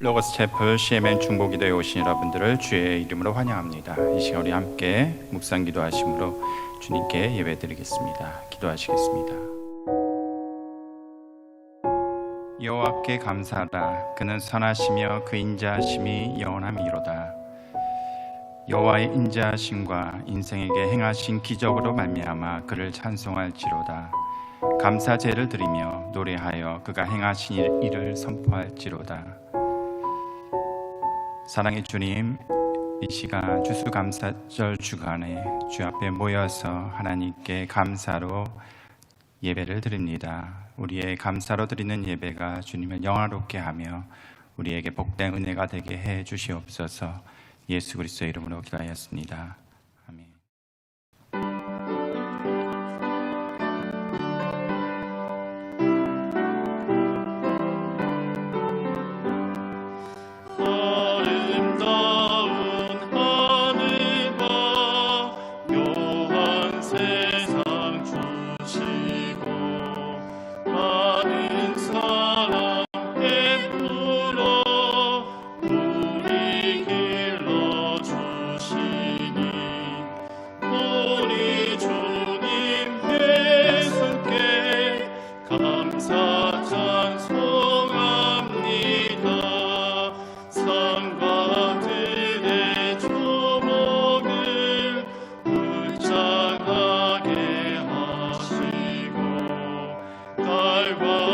로고스 채플 CMN 중보기도에 오신 여러분들을 주의 이름으로 환영합니다. 이 시간 우리 함께 묵상 기도하심으로 주님께 예배드리겠습니다. 기도하시겠습니다. 여호와께 감사하라 그는 선하시며 그 인자하심이 영원함이로다. 여호와의 인자하심과 인생에게 행하신 기적으로 말미암아 그를 찬송할지로다. 감사제를 드리며 노래하여 그가 행하신 일- 일을 선포할지로다. 사랑의 주님, 이 시간 주수감사절 주간에 주 앞에 모여서 하나님께 감사로 예배를 드립니다. 우리의 감사로 드리는 예배가 주님을 영화롭게 하며 우리에게 복된 은혜가 되게 해 주시옵소서. 예수 그리스도의 이름으로 기도하였습니다. 달과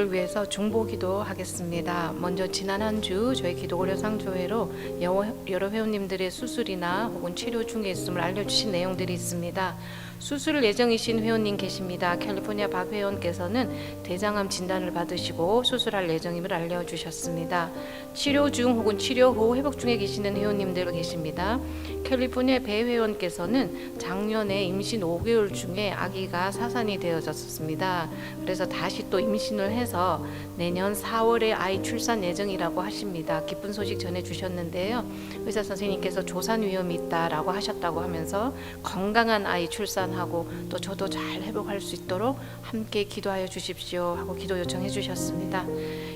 회원님들을 위해서 중보 기도하겠습니다. 먼저 지난 한 주 저희 기도고려 상조회로 여러 여러 회원님들의 수술이나 혹은 치료 중에 있음을 알려주신 내용들이 있습니다. 수술 예정이신 회원님 계십니다. 캘리포니아 박 회원께서는 대장암 진단을 받으시고 수술할 예정임을 알려주셨습니다. 치료 중 혹은 치료 후 회복 중에 계시는 회원님들 계십니다. 캘리포니아 배 회원께서는 작년에 임신 5개월 중에 아기가 사산이 되어졌습니다. 그래서 다시 또 임신을 해서 내년 4월에 아이 출산 예정이라고 하십니다. 기쁜 소식 전해 주셨는데요. 의사 선생님께서 조산 위험이 있다라고 하셨다고 하면서 건강한 아이 출산하고 또 저도 잘 회복할 수 있도록 함께 기도하여 주십시오 하고 기도 요청해 주셨습니다.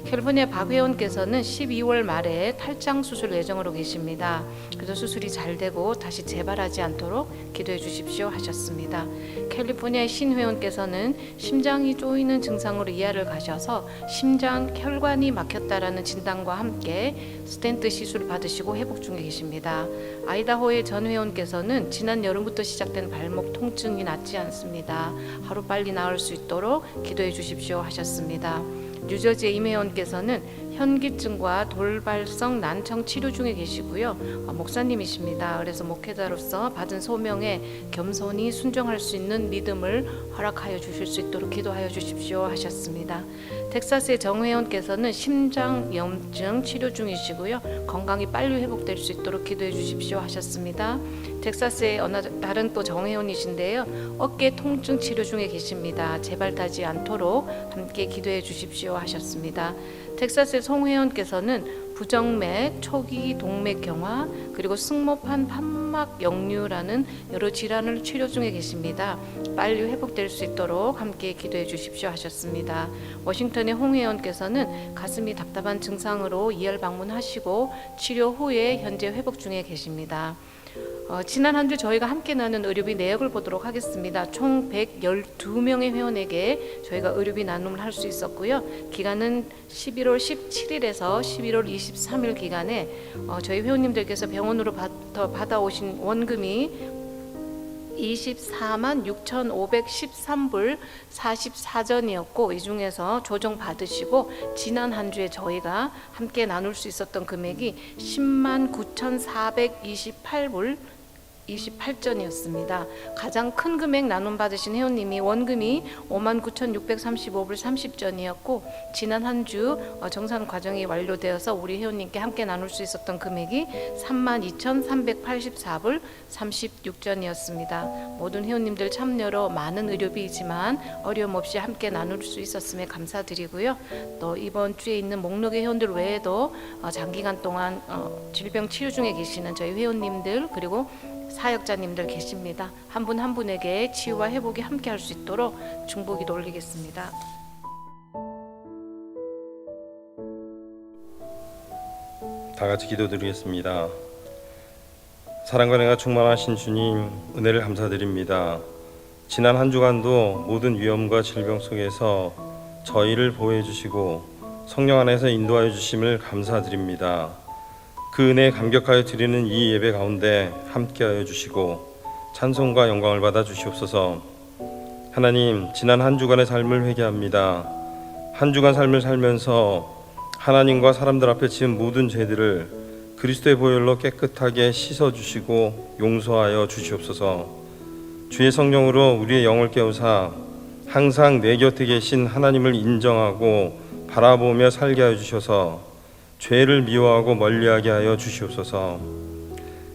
캘리포니아 박 회원께서는 12월 말에 탈장 수술 예정으로 계십니다. 그래서 수술이 잘 되고 다시 재발하지 않도록 기도해 주십시오 하셨습니다. 캘리포니아 신 회원께서는 심장이 쪼이는 증상으로 이하를 가셔서 심장 혈관이 막혔다라는 진단과 함께 스텐트 시술 받으시고 회복 중에 계십니다. 아이다호의 전 회원께서는 지난 여름부터 시작된 발목 통증이 낫지 않습니다. 하루 빨리 나을 수 있도록 기도해 주십시오 하셨습니다. 뉴저지의 임 회원께서는 현기증과 돌발성 난청 치료 중에 계시고요. 어, 목사님이십니다. 그래서 목회자로서 받은 소명에 겸손히 순종할 수 있는 믿음을 허락하여 주실 수 있도록 기도하여 주십시오 하셨습니다. 텍사스의 정 회원께서는 심장염증 치료 중이시고요. 건강이 빨리 회복될 수 있도록 기도해 주십시오 하셨습니다. 텍사스의 어느 다른 또 정회원이신데요. 어깨 통증 치료 중에 계십니다. 재발하지 않도록 함께 기도해 주십시오 하셨습니다. 텍사스의 송 회원께서는 부정맥, 초기 동맥 경화, 그리고 승모판 판막 역류라는 여러 질환을 치료 중에 계십니다. 빨리 회복될 수 있도록 함께 기도해 주십시오 하셨습니다. 워싱턴의 홍 회원께서는 가슴이 답답한 증상으로 이열 방문하시고 치료 후에 현재 회복 중에 계십니다. 어, 지난 한 주 저희가 함께 나눈 의료비 내역을 보도록 하겠습니다. 총 112명의 회원에게 저희가 의료비 나눔을 할 수 있었고요. 기간은 11월 17일에서 11월 23일 기간에 어, 저희 회원님들께서 병원으로 받, 받아오신 원금이 24만 6,513불 44전이었고 이 중에서 조정 받으시고 지난 한 주에 저희가 함께 나눌 수 있었던 금액이 10만 9,428불 28전이었습니다. 가장 큰 금액 나눔 받으신 회원님이 원금이 59,635불 30전이었고 지난 한 주 정산 과정이 완료되어서 우리 회원님께 함께 나눌 수 있었던 금액이 32,384불 36전이었습니다. 모든 회원님들 참여로 많은 의료비이지만 어려움 없이 함께 나눌 수 있었음에 감사드리고요. 또 이번 주에 있는 목록의 회원들 외에도 어, 장기간 동안 어, 질병 치료 중에 계시는 저희 회원님들 그리고 사역자님들 계십니다. 한분한 분에게 치유와 회복이 함께 할 수 있도록 중보기도 올리겠습니다. 다 같이 기도드리겠습니다. 사랑과 은혜가 충만하신 주님 은혜를 감사드립니다. 지난 한 주간도 모든 위험과 질병 속에서 저희를 보호해 주시고 성령 안에서 인도하여 주심을 감사드립니다. 그 은혜에 감격하여 드리는 이 예배 가운데 함께하여 주시고 찬송과 영광을 받아 주시옵소서. 하나님 지난 한 주간의 삶을 회개합니다. 한 주간 삶을 살면서 하나님과 사람들 앞에 지은 모든 죄들을 그리스도의 보혈로 깨끗하게 씻어 주시고 용서하여 주시옵소서. 주의 성령으로 우리의 영을 깨우사 항상 내 곁에 계신 하나님을 인정하고 바라보며 살게 하여 주셔서 죄를 미워하고 멀리하게 하여 주시옵소서.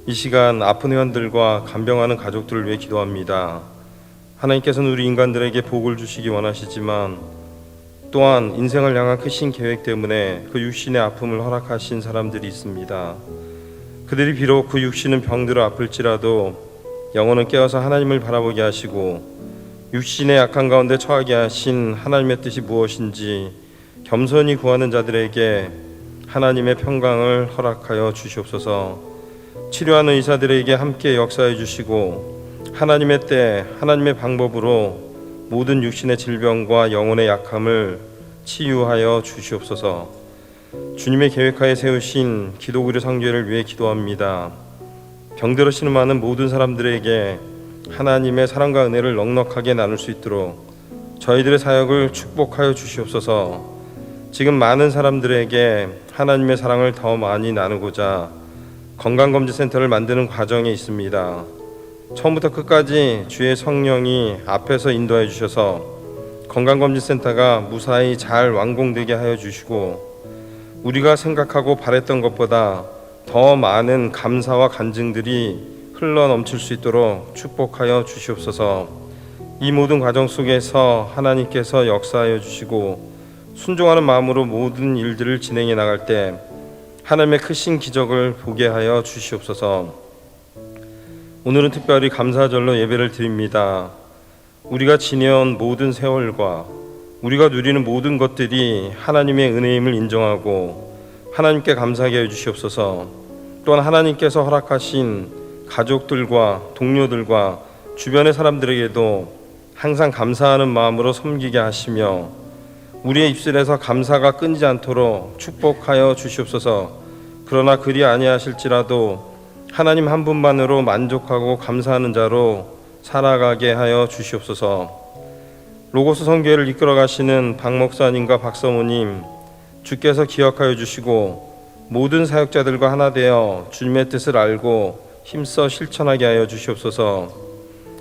이 시간 아픈 회원들과 간병하는 가족들을 위해 기도합니다. 하나님께서는 우리 인간들에게 복을 주시기 원하시지만 또한 인생을 향한 크신 계획 때문에 그 육신의 아픔을 허락하신 사람들이 있습니다. 그들이 비록 그 육신은 병들어 아플지라도 영혼은 깨어서 하나님을 바라보게 하시고 육신의 약한 가운데 처하게 하신 하나님의 뜻이 무엇인지 겸손히 구하는 자들에게 하나님의 평강을 허락하여 주시옵소서. 치료하는 의사들에게 함께 역사해 주시고 하나님의 때 하나님의 방법으로 모든 육신의 질병과 영혼의 약함을 치유하여 주시옵소서. 주님의 계획하에 세우신 기도구려 상죄를 위해 기도합니다. 병들으시는 많은 모든 사람들에게 하나님의 사랑과 은혜를 넉넉하게 나눌 수 있도록 저희들의 사역을 축복하여 주시옵소서. 지금 많은 사람들에게 하나님의 사랑을 더 많이 나누고자 건강검진센터를 만드는 과정에 있습니다. 처음부터 끝까지 주의 성령이 앞에서 인도해 주셔서 건강검진센터가 무사히 잘 완공되게 하여 주시고 우리가 생각하고 바랬던 것보다 더 많은 감사와 간증들이 흘러 넘칠 수 있도록 축복하여 주시옵소서. 이 모든 과정 속에서 하나님께서 역사하여 주시고 순종하는 마음으로 모든 일들을 진행해 나갈 때 하나님의 크신 기적을 보게 하여 주시옵소서. 오늘은 특별히 감사절로 예배를 드립니다. 우리가 지내온 모든 세월과 우리가 누리는 모든 것들이 하나님의 은혜임을 인정하고 하나님께 감사하게 해 주시옵소서. 또한 하나님께서 허락하신 가족들과 동료들과 주변의 사람들에게도 항상 감사하는 마음으로 섬기게 하시며 우리의 입술에서 감사가 끊이지 않도록 축복하여 주시옵소서. 그러나 그리 아니하실지라도 하나님 한 분만으로 만족하고 감사하는 자로 살아가게 하여 주시옵소서. 로고스 성교회를 이끌어 가시는 박 목사님과 박 사모님 주께서 기억하여 주시고 모든 사역자들과 하나 되어 주님의 뜻을 알고 힘써 실천하게 하여 주시옵소서.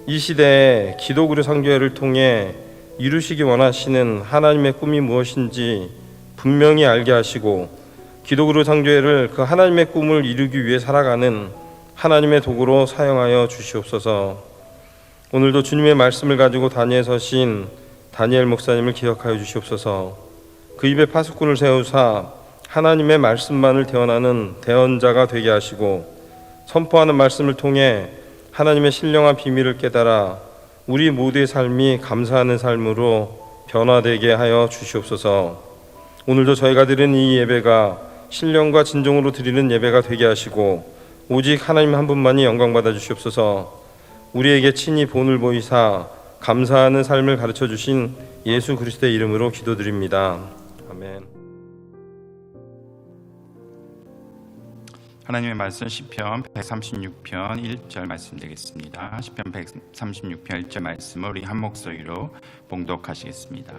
이 시대에 기도그리 성교회를 통해 이루시기 원하시는 하나님의 꿈이 무엇인지 분명히 알게 하시고 기도그리 성교회를 그 하나님의 꿈을 이루기 위해 살아가는 하나님의 도구로 사용하여 주시옵소서. 오늘도 주님의 말씀을 가지고 단위에 서신 다니엘 목사님을 기억하여 주시옵소서. 그 입에 파수꾼을 세우사 하나님의 말씀만을 대언하는 대언자가 되게 하시고 선포하는 말씀을 통해 하나님의 신령한 비밀을 깨달아 우리 모두의 삶이 감사하는 삶으로 변화되게 하여 주시옵소서. 오늘도 저희가 드리는 이 예배가 신령과 진정으로 드리는 예배가 되게 하시고 오직 하나님 한 분만이 영광 받아 주시옵소서. 우리에게 친히 본을 보이사 감사하는 삶을 가르쳐 주신 예수 그리스도의 이름으로 기도드립니다. 아멘. 하나님의 말씀 시편 136편 1절 말씀드리겠습니다. 시편 136편 1절 말씀을 우리 한 목소리로 봉독하시겠습니다.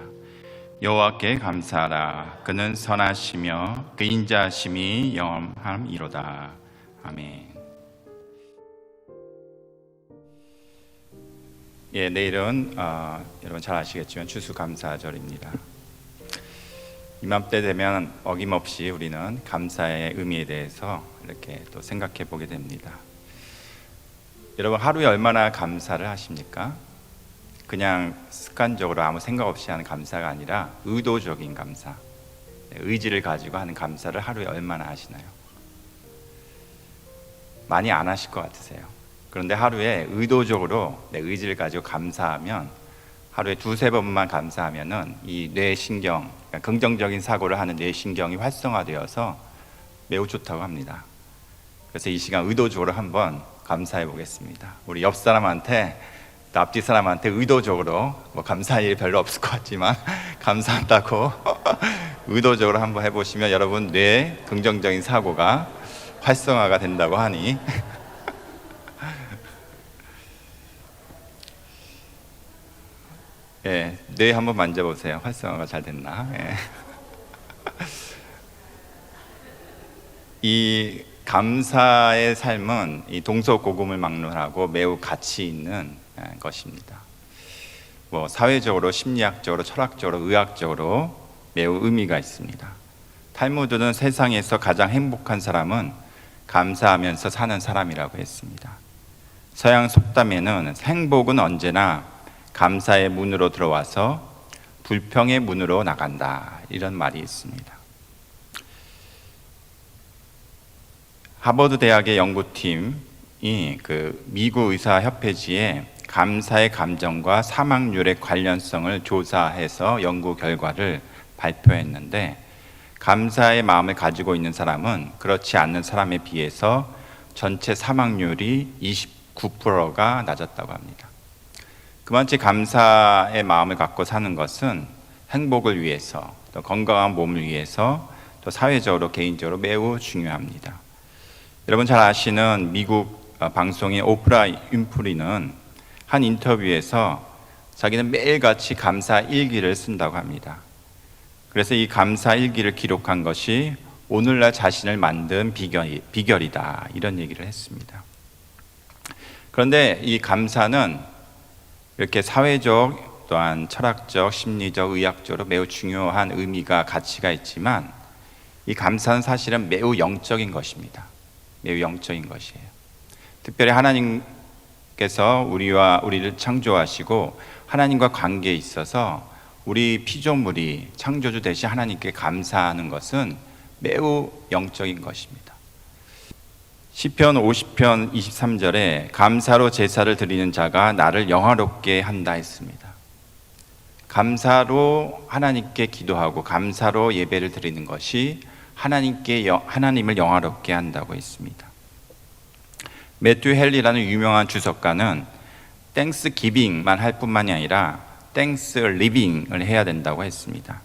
여호와께 감사하라 그는 선하시며 그 인자심이 영험함이로다. 아멘. 예, 내일은 어, 여러분 잘 아시겠지만 추수감사절입니다. 이맘때 되면 어김없이 우리는 감사의 의미에 대해서 이렇게 또 생각해 보게 됩니다. 여러분 하루에 얼마나 감사를 하십니까? 그냥 습관적으로 아무 생각 없이 하는 감사가 아니라 의도적인 감사, 네, 의지를 가지고 하는 감사를 하루에 얼마나 하시나요? 많이 안 하실 것 같으세요. 그런데 하루에 의도적으로 내 의지를 가지고 감사하면 하루에 두세 번만 감사하면은 이 뇌신경, 그러니까 긍정적인 사고를 하는 뇌신경이 활성화되어서 매우 좋다고 합니다. 그래서 이 시간 의도적으로 한번 감사해 보겠습니다. 우리 옆 사람한테 또 앞뒤 사람한테 의도적으로 뭐 감사할 일이 별로 없을 것 같지만 감사한다고 의도적으로 한번 해보시면 여러분 뇌 긍정적인 사고가 활성화가 된다고 하니 예, 뇌 한번 만져보세요. 활성화가 잘 됐나? 예. 이 감사의 삶은 이 동서고금을 막론하고 매우 가치 있는 예, 것입니다. 뭐 사회적으로, 심리학적으로, 철학적으로, 의학적으로 매우 의미가 있습니다. 탈무드는 세상에서 가장 행복한 사람은 감사하면서 사는 사람이라고 했습니다. 서양 속담에는 행복은 언제나 감사의 문으로 들어와서 불평의 문으로 나간다 이런 말이 있습니다. 하버드 대학의 연구팀이 그 미국 의사 협회지에 감사의 감정과 사망률의 관련성을 조사해서 연구 결과를 발표했는데 감사의 마음을 가지고 있는 사람은 그렇지 않는 사람에 비해서 전체 사망률이 29%가 낮았다고 합니다. 그만치 감사의 마음을 갖고 사는 것은 행복을 위해서 또 건강한 몸을 위해서 또 사회적으로 개인적으로 매우 중요합니다. 여러분 잘 아시는 미국 어, 방송인 오프라 윈프리는 한 인터뷰에서 자기는 매일같이 감사 일기를 쓴다고 합니다. 그래서 이 감사 일기를 기록한 것이 오늘날 자신을 만든 비결, 비결이다 이런 얘기를 했습니다. 그런데 이 감사는 이렇게 사회적 또한 철학적, 심리적, 의학적으로 매우 중요한 의미가 가치가 있지만 이 감사는 사실은 매우 영적인 것입니다. 매우 영적인 것이에요. 특별히 하나님께서 우리와 우리를 창조하시고 하나님과 관계에 있어서 우리 피조물이 창조주 대신 하나님께 감사하는 것은 매우 영적인 것입니다. 시편 50편 23절에 감사로 제사를 드리는 자가 나를 영화롭게 한다 했습니다. 감사로 하나님께 기도하고 감사로 예배를 드리는 것이 하나님께 영- 하나님을 영화롭게 한다고 했습니다. 매튜 헬리라는 유명한 주석가는 땡스 기빙만 할 뿐만이 아니라 땡스 리빙을 해야 된다고 했습니다.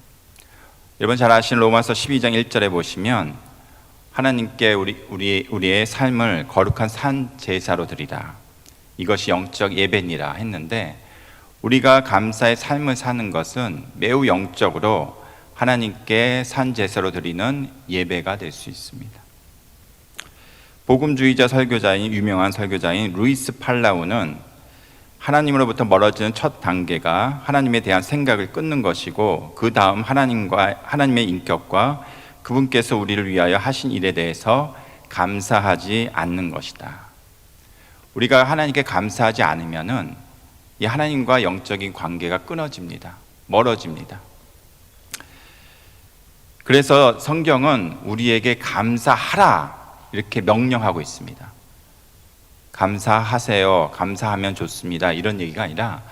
여러분 잘 아시는 로마서 12장 1절에 보시면 하나님께 우리 우리 우리의 삶을 거룩한 산 제사로 드리라. 이것이 영적 예배니라 했는데 우리가 감사의 삶을 사는 것은 매우 영적으로 하나님께 산 제사로 드리는 예배가 될 수 있습니다. 복음주의자 설교자인 유명한 설교자인 루이스 팔라우는 하나님으로부터 멀어지는 첫 단계가 하나님에 대한 생각을 끊는 것이고 그 다음 하나님과 하나님의 인격과 그분께서 우리를 위하여 하신 일에 대해서 감사하지 않는 것이다. 우리가 하나님께 감사하지 않으면은 이 하나님과 영적인 관계가 끊어집니다. 멀어집니다. 그래서 성경은 우리에게 감사하라 이렇게 명령하고 있습니다. 감사하세요. 감사하면 좋습니다. 이런 얘기가 아니라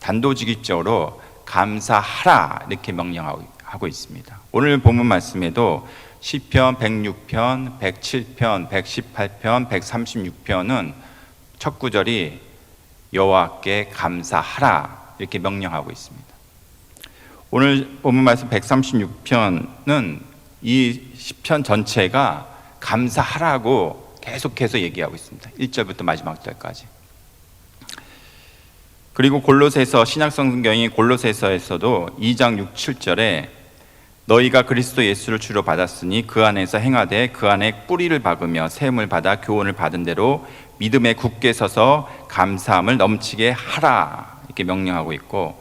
단도직입적으로 감사하라 이렇게 명령하고 있습니다. 오늘 본문 말씀에도 시편 106편, 107편, 118편, 136편은 첫 구절이 여호와께 감사하라 이렇게 명령하고 있습니다. 오늘 본문 말씀 136편은 이 시편 전체가 감사하라고 계속해서 얘기하고 있습니다. 1절부터 마지막 절까지. 그리고 골로새서 신약 성경이 골로새서에서도 2장 6, 7절에 너희가 그리스도 예수를 주로 받았으니 그 안에서 행하되 그 안에 뿌리를 박으며 세움을 받아 교훈을 받은 대로 믿음에 굳게 서서 감사함을 넘치게 하라. 이렇게 명령하고 있고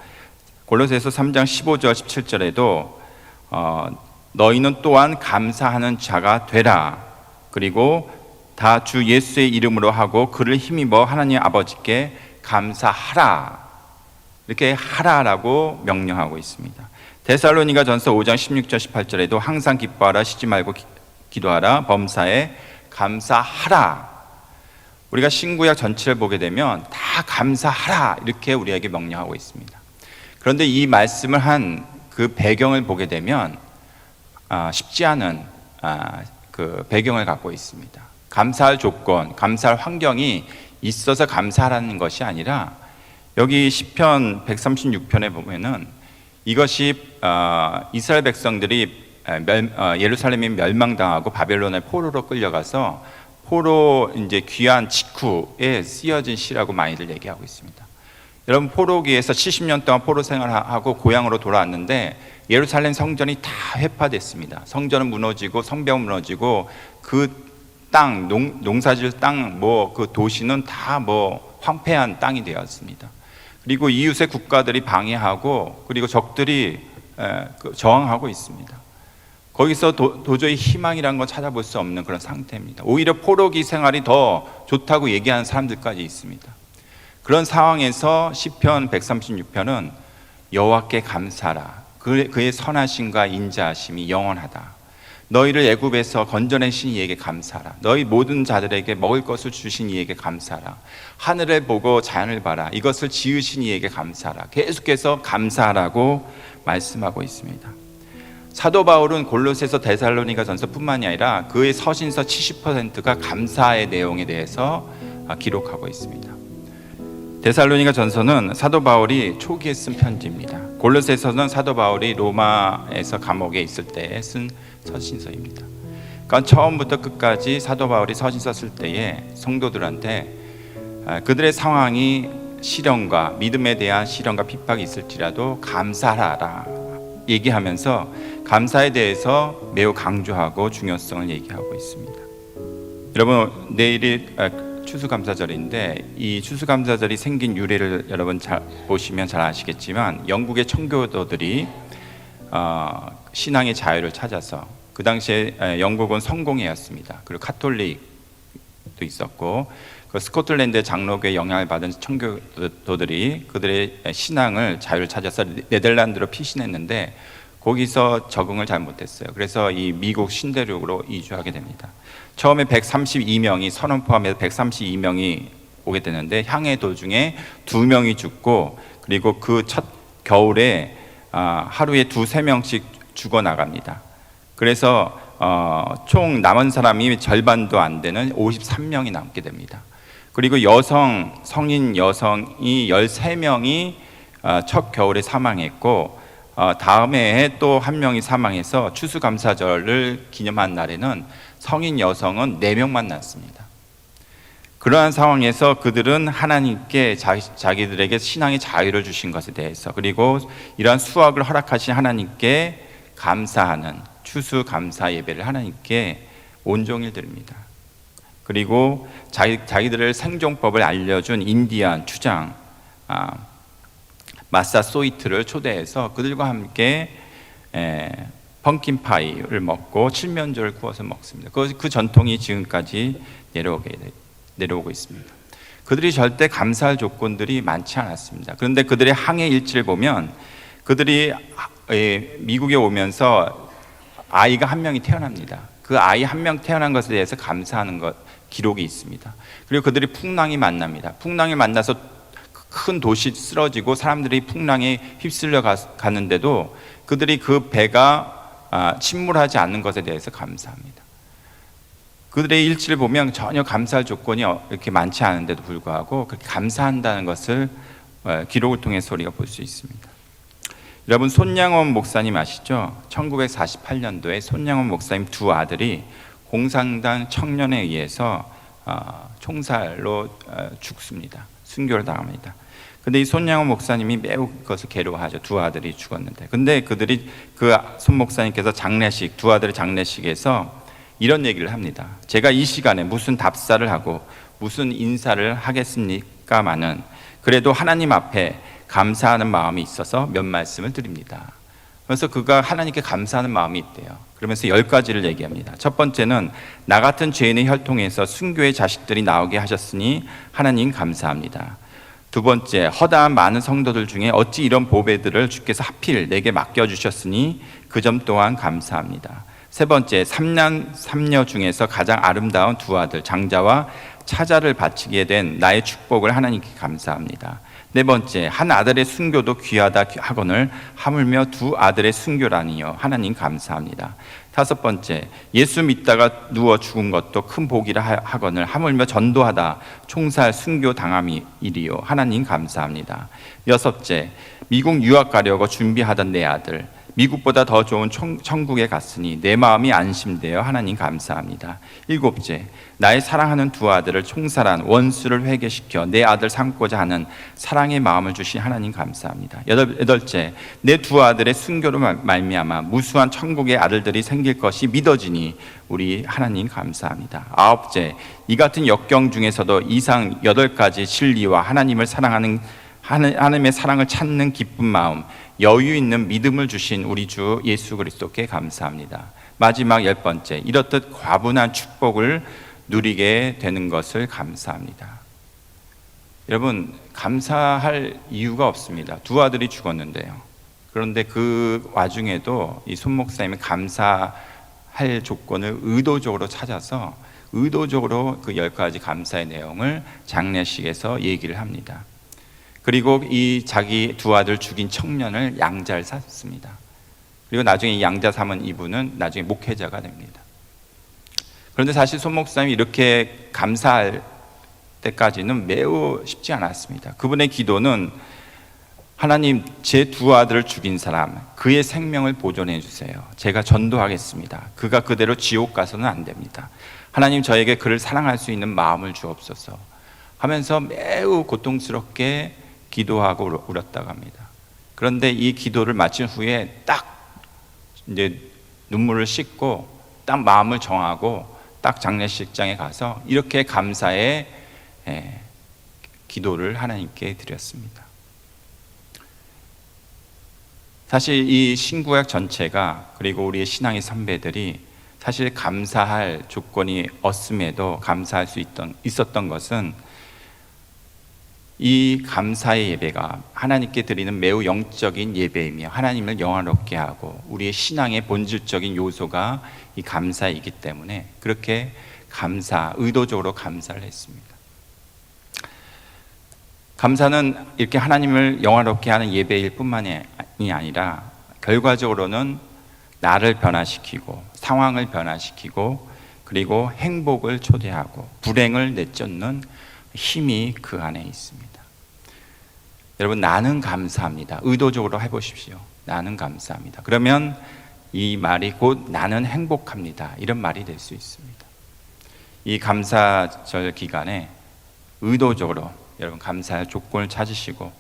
골로새서 3장 15절 17절에도 어, 너희는 또한 감사하는 자가 되라. 그리고 다 주 예수의 이름으로 하고 그를 힘입어 하나님 아버지께 감사하라. 이렇게 하라라고 명령하고 있습니다. 데살로니가 전서 5장 16절 18절에도 항상 기뻐하라 쉬지 말고 기, 기도하라 범사에 감사하라 우리가 신구약 전체를 보게 되면 다 감사하라 이렇게 우리에게 명령하고 있습니다. 그런데 이 말씀을 한 그 배경을 보게 되면 아, 쉽지 않은 아, 그 배경을 갖고 있습니다. 감사할 조건, 감사할 환경이 있어서 감사하라는 것이 아니라 여기 시편 136편에 보면은 이것이 어, 이스라엘 백성들이 멸, 어, 예루살렘이 멸망당하고 바벨론의 포로로 끌려가서 포로 이제 귀한 직후에 쓰여진 시라고 많이들 얘기하고 있습니다. 여러분 포로기에서 70년 동안 포로 생활하고 고향으로 돌아왔는데 예루살렘 성전이 다 회파됐습니다. 성전은 무너지고 성벽 무너지고 그 땅 농사질 땅 뭐 그 도시는 다 뭐 황폐한 땅이 되었습니다. 그리고 이웃의 국가들이 방해하고 그리고 적들이 에, 그 저항하고 있습니다. 거기서 도, 도저히 희망이란 건 찾아볼 수 없는 그런 상태입니다. 오히려 포로기 생활이 더 좋다고 얘기하는 사람들까지 있습니다. 그런 상황에서 시편 136편은 여호와께 감사라. 그, 그의 선하심과 인자하심이 영원하다. 너희를 애굽에서 건져내신 이에게 감사라. 너희 모든 자들에게 먹을 것을 주신 이에게 감사라. 하늘을 보고 자연을 봐라. 이것을 지으신 이에게 감사라. 계속해서 감사하라고 말씀하고 있습니다. 사도 바울은 골로새서 데살로니가 전서뿐만이 아니라 그의 서신서 70%가 감사의 내용에 대해서 기록하고 있습니다. 데살로니가 전서는 사도 바울이 초기에 쓴 편지입니다. 골로새서는 사도 바울이 로마에서 감옥에 있을 때 쓴 서신서입니다. 그러니까 처음부터 끝까지 사도 바울이 서신서 쓸 때에 성도들한테 그들의 상황이 시련과 믿음에 대한 시련과 핍박이 있을지라도 감사하라 얘기하면서 감사에 대해서 매우 강조하고 중요성을 얘기하고 있습니다. 여러분 내일이 추수감사절인데 이 추수감사절이 생긴 유래를 여러분 잘 보시면 잘 아시겠지만 영국의 청교도들이 어, 신앙의 자유를 찾아서 그 당시에 영국은 성공회였습니다. 그리고 카톨릭도 있었고 그 스코틀랜드 장로교에 영향을 받은 청교도들이 그들의 신앙을 자유를 찾아서 네덜란드로 피신했는데 거기서 적응을 잘 못했어요. 그래서 이 미국 신대륙으로 이주하게 됩니다. 처음에 132명이 선원 포함해서 132명이 오게 되는데 향해 도중에 두 명이 죽고 그리고 그 첫 겨울에 아, 하루에 두세 명씩 죽어 나갑니다. 그래서 어, 총 남은 사람이 절반도 안 되는 53명이 남게 됩니다. 그리고 여성 성인 여성이 13명이 어, 첫 겨울에 사망했고 어, 다음에 해또 한 명이 사망해서 추수감사절을 기념한 날에는 성인 여성은 4명만 났습니다. 그러한 상황에서 그들은 하나님께 자, 자기들에게 신앙의 자유를 주신 것에 대해서 그리고 이러한 수확을 허락하신 하나님께 감사하는 추수 감사 예배를 하나님께 온종일 드립니다. 그리고 자기, 자기들의 생존법을 알려준 인디안 추장 아, 마사 소이트를 초대해서 그들과 함께 에, 펑킨 파이를 먹고 칠면조를 구워서 먹습니다. 그, 그 전통이 지금까지 내려오게 돼- 내려오고 있습니다. 그들이 절대 감사할 조건들이 많지 않았습니다. 그런데 그들의 항해 일지를 보면 그들이 미국에 오면서 아이가 한 명이 태어납니다. 그 아이 한 명 태어난 것에 대해서 감사하는 것 기록이 있습니다. 그리고 그들이 풍랑이 만납니다. 풍랑이 만나서 큰 도시 쓰러지고 사람들이 풍랑에 휩쓸려 가- 가는데도 그들이 그 배가 아, 침몰하지 않는 것에 대해서 감사합니다. 그들의 일지를 보면 전혀 감사할 조건이 어- 이렇게 많지 않은데도 불구하고 그렇게 감사한다는 것을 어, 기록을 통해서 우리가 볼 수 있습니다. 여러분 손양원 목사님 아시죠? 1948년도에 손양원 목사님 두 아들이 공산당 청년에 의해서 어, 총살로 어, 죽습니다. 순교를 당합니다. 근데 이 손양원 목사님이 매우 그것을 괴로워하죠. 두 아들이 죽었는데. 근데 그들이 그 손 목사님께서 장례식 두 아들의 장례식에서 이런 얘기를 합니다. 제가 이 시간에 무슨 답사를 하고 무슨 인사를 하겠습니까마는 그래도 하나님 앞에 감사하는 마음이 있어서 몇 말씀을 드립니다. 그래서 그가 하나님께 감사하는 마음이 있대요. 그러면서 열 가지를 얘기합니다. 첫 번째는 나 같은 죄인의 혈통에서 순교의 자식들이 나오게 하셨으니 하나님 감사합니다. 두 번째, 허다한 많은 성도들 중에 어찌 이런 보배들을 주께서 하필 내게 맡겨 주셨으니 그 점 또한 감사합니다. 세 번째, 삼남 삼녀 중에서 가장 아름다운 두 아들 장자와 차자를 바치게 된 나의 축복을 하나님께 감사합니다. 네 번째, 한 아들의 순교도 귀하다 하거늘 하물며 두 아들의 순교라니요 하나님 감사합니다. 다섯 번째, 예수 믿다가 누워 죽은 것도 큰 복이라 하- 하거늘 하물며 전도하다 총살 순교 당함이 이리요 하나님 감사합니다. 여섯째, 미국 유학 가려고 준비하던 내 아들 미국보다 더 좋은 청- 천국에 갔으니 내 마음이 안심되어 하나님 감사합니다. 일곱째, 나의 사랑하는 두 아들을 총살한 원수를 회개시켜 내 아들 삼고자 하는 사랑의 마음을 주신 하나님 감사합니다. 여덟, 여덟째, 내 두 아들의 순교로 말- 말미암아 무수한 천국의 아들들이 생길 것이 믿어지니 우리 하나님 감사합니다. 아홉째, 이 같은 역경 중에서도 이상 여덟 가지 진리와 하나님을 사랑하는 하나- 하나님의 사랑을 찾는 기쁜 마음, 여유 있는 믿음을 주신 우리 주 예수 그리스도께 감사합니다. 마지막 열 번째, 이렇듯 과분한 축복을 누리게 되는 것을 감사합니다. 여러분, 감사할 이유가 없습니다. 두 아들이 죽었는데요. 그런데 그 와중에도 이 손목사님이 감사할 조건을 의도적으로 찾아서 의도적으로 그 열 가지 감사의 내용을 장례식에서 얘기를 합니다. 그리고 이 자기 두 아들 죽인 청년을 양자를 샀습니다. 그리고 나중에 이 양자 삼은 이분은 나중에 목회자가 됩니다. 그런데 사실 손 목사님이 이렇게 감사할 때까지는 매우 쉽지 않았습니다. 그분의 기도는 하나님 제 두 아들을 죽인 사람 그의 생명을 보존해 주세요. 제가 전도하겠습니다. 그가 그대로 지옥 가서는 안 됩니다. 하나님 저에게 그를 사랑할 수 있는 마음을 주옵소서 하면서 매우 고통스럽게 기도하고 울- 울었다고 합니다. 그런데 이 기도를 마친 후에 딱 이제 눈물을 씻고 딱 마음을 정하고 딱 장례식장에 가서 이렇게 감사의 예, 기도를 하나님께 드렸습니다. 사실 이 신구약 전체가 그리고 우리의 신앙의 선배들이 사실 감사할 조건이 없음에도 감사할 수 있던, 있었던 것은 이 감사의 예배가 하나님께 드리는 매우 영적인 예배이며 하나님을 영화롭게 하고 우리의 신앙의 본질적인 요소가 이 감사이기 때문에 그렇게 감사, 의도적으로 감사를 했습니다. 감사는 이렇게 하나님을 영화롭게 하는 예배일 뿐만이 아니라 결과적으로는 나를 변화시키고 상황을 변화시키고 그리고 행복을 초대하고 불행을 내쫓는 힘이 그 안에 있습니다. 여러분 나는 감사합니다. 의도적으로 해보십시오. 나는 감사합니다. 그러면 이 말이 곧 나는 행복합니다. 이런 말이 될 수 있습니다. 이 감사절 기간에 의도적으로 여러분 감사의 조건을 찾으시고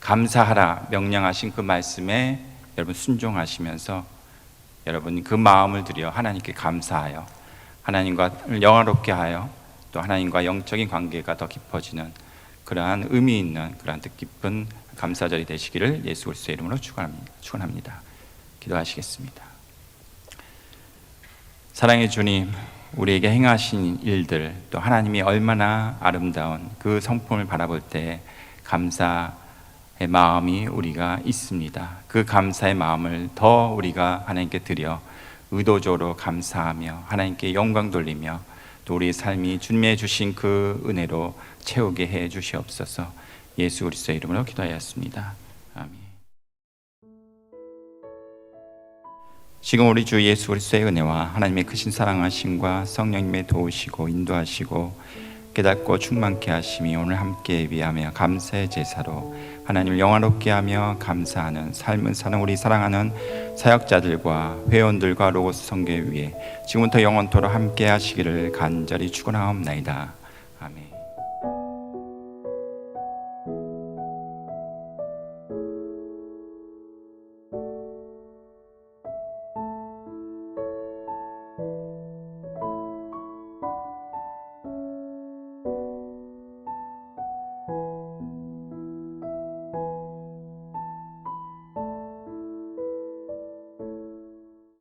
감사하라 명령하신 그 말씀에 여러분 순종하시면서 여러분 그 마음을 들여 하나님께 감사하여 하나님과 영화롭게 하여 또 하나님과 영적인 관계가 더 깊어지는 그러한 의미 있는 그러한 뜻깊은 감사절이 되시기를 예수 그리스도의 이름으로 축원합니다. 기도하시겠습니다. 사랑의 주님, 우리에게 행하신 일들 또 하나님이 얼마나 아름다운 그 성품을 바라볼 때 감사의 마음이 우리가 있습니다. 그 감사의 마음을 더 우리가 하나님께 드려 의도적으로 감사하며 하나님께 영광 돌리며 또 우리의 삶이 주님의 주신 그 은혜로 채우게 해 주시옵소서. 예수 그리스도의 이름으로 기도하였습니다. 아멘. 지금 우리 주 예수 그리스도의 은혜와 하나님의 크신 사랑하심과 성령님의 도우시고 인도하시고 깨닫고 충만케 하심이 오늘 함께 예비하며 감사의 제사로 하나님을 영화롭게 하며 감사하는 삶을 사는 우리 사랑하는 사역자들과 회원들과 로고스 성교회 위에 지금부터 영원토록 함께 하시기를 간절히 축원하옵나이다.